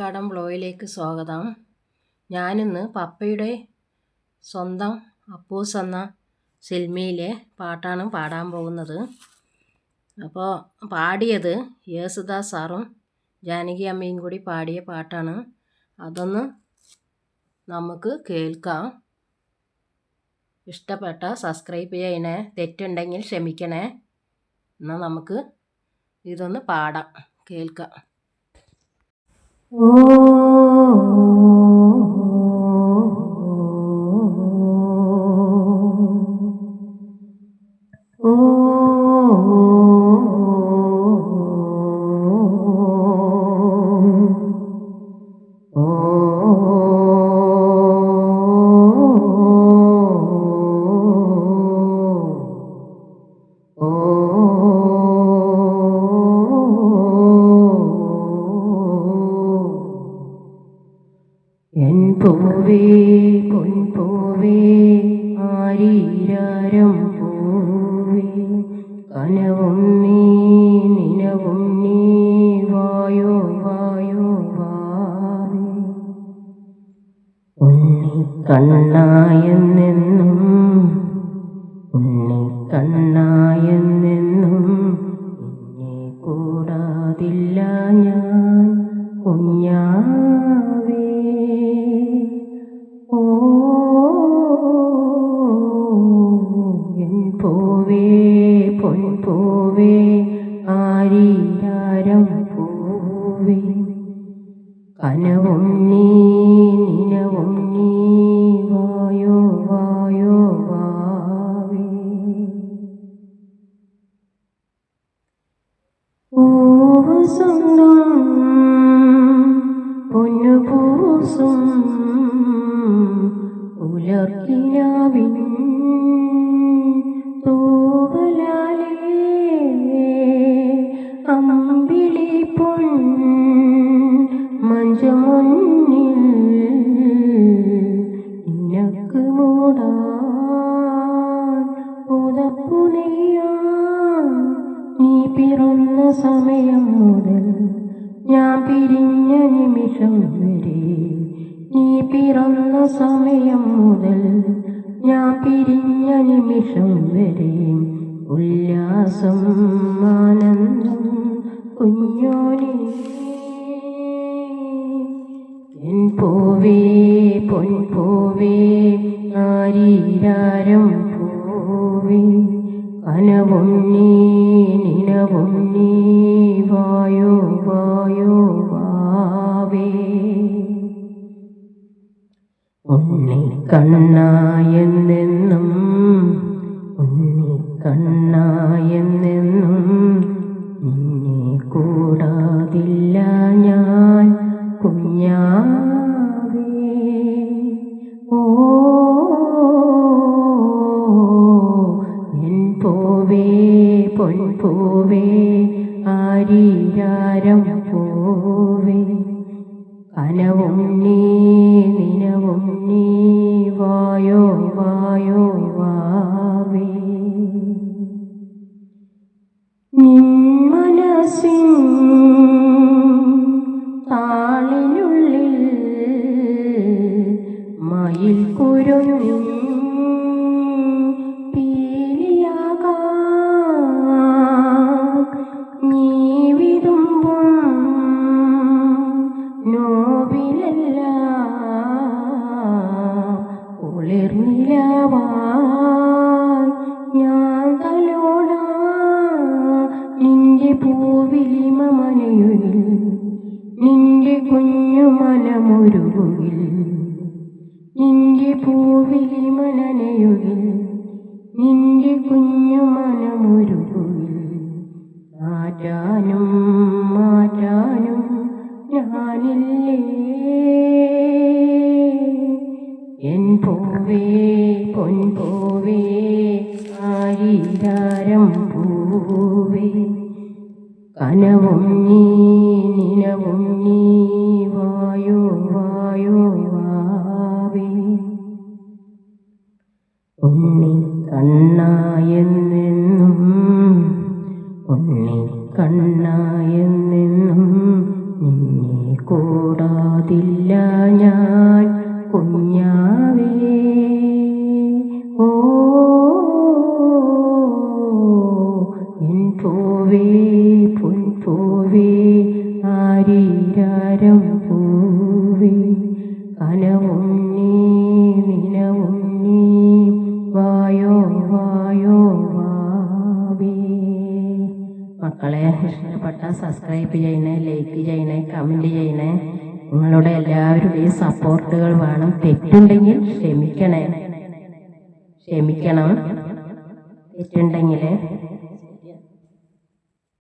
പാലക്കാടൻ ബ്ലോയിലേക്ക് സ്വാഗതം. ഞാനിന്ന് പപ്പയുടെ സ്വന്തം അപ്പൂസ് എന്ന സിനിമയിലെ പാട്ടാണ് പാടാൻ പോകുന്നത്. അപ്പോൾ പാടിയത് യേസുദാസ് സാറും ജാനകി അമ്മയും കൂടി പാടിയ പാട്ടാണ്. അതൊന്ന് നമുക്ക് കേൾക്കാം. ഇഷ്ടപ്പെട്ട സബ്സ്ക്രൈബ് ചെയ്യണേ തെറ്റുണ്ടെങ്കിൽ ക്ഷമിക്കണേ. എന്നാൽ നമുക്ക് ഇതൊന്ന് പാടാം. കേൾക്കാം. എൻ പൂവേ പൊൻപൂവേ ആരീരാരം പൂവേ. കനവും നീ നിനവും നീ വായോ വായോ വാവേ. ഉണ്ണി കണ്ണായെന്നെന്നും ഉണ്ണി കണ്ണായെന്നെന്നും പൂവ് സ്വന്തം പിറന്ന സമയം മുതൽ ഞാൻ പിരിഞ്ഞ നിമിഷം വരെ നീ പിറന്ന സമയം മുതൽ ഞാൻ പിരിഞ്ഞ നിമിഷം വരെ ഉല്ലാസം ആനന്ദം കുഞ്ഞോനെ. എൻ പോവേ പൊൻ പോവേ ആരീരാരം പൂവേ. കനവും നീ നിലവും നീ വായോ വായോ വാവേ. ഉണ്ണി കണ്ണായെന്നെന്നും ഉണ്ണി കണ്ണായെന്നെന്നും നിന്നെ കൂടാതില്ല. പൂവേ പൊൻപൂവേ ആരീരാരം പൂവേ. അനവും നീ നിനവും നീ വായോ വായോ വാവേ. നിൻ മനസ്സിൻ താളിനുള്ളിൽ കുളിർനിലവായി ഞാൻ തലോട. നിന്റെ പൂവിലിമ മനയുകിൽ നിന്റെ കുഞ്ഞു മനമൊരുകുകിൽ നിന്റെ പൂവിലിമ മാറ്റാനും മാറ്റാനും ഞാനില്ലേ? എൻ പൂവേ പൊൻപൂവേ ആരീരാരം പൂവേ. കനവും നീ നിനവും നീ വായോ വായോ വാവേ. ഉണ്ണി ഉണ്ണി കണ്ണായെന്നെന്നും നിന്നെ കൂടാതില്ല എൻ പൂവേ പുൻപൂവേ ആരീരാരം പൂവേ. കനവും നീ നിലവും നീ വായോ വായോ വാവേ. മക്കളെ ഇഷ്ടപ്പെട്ട സബ്സ്ക്രൈബ് ചെയ്യണേ ലൈക്ക് ചെയ്യണേ കമന്റ് ചെയ്യണേ. നിങ്ങളുടെ എല്ലാവരുടെയും സപ്പോർട്ടുകൾ വേണം. തെറ്റുണ്ടെങ്കിൽ ക്ഷമിക്കണേ. ക്ഷമിക്കണം. തെറ്റുണ്ടെങ്കിൽ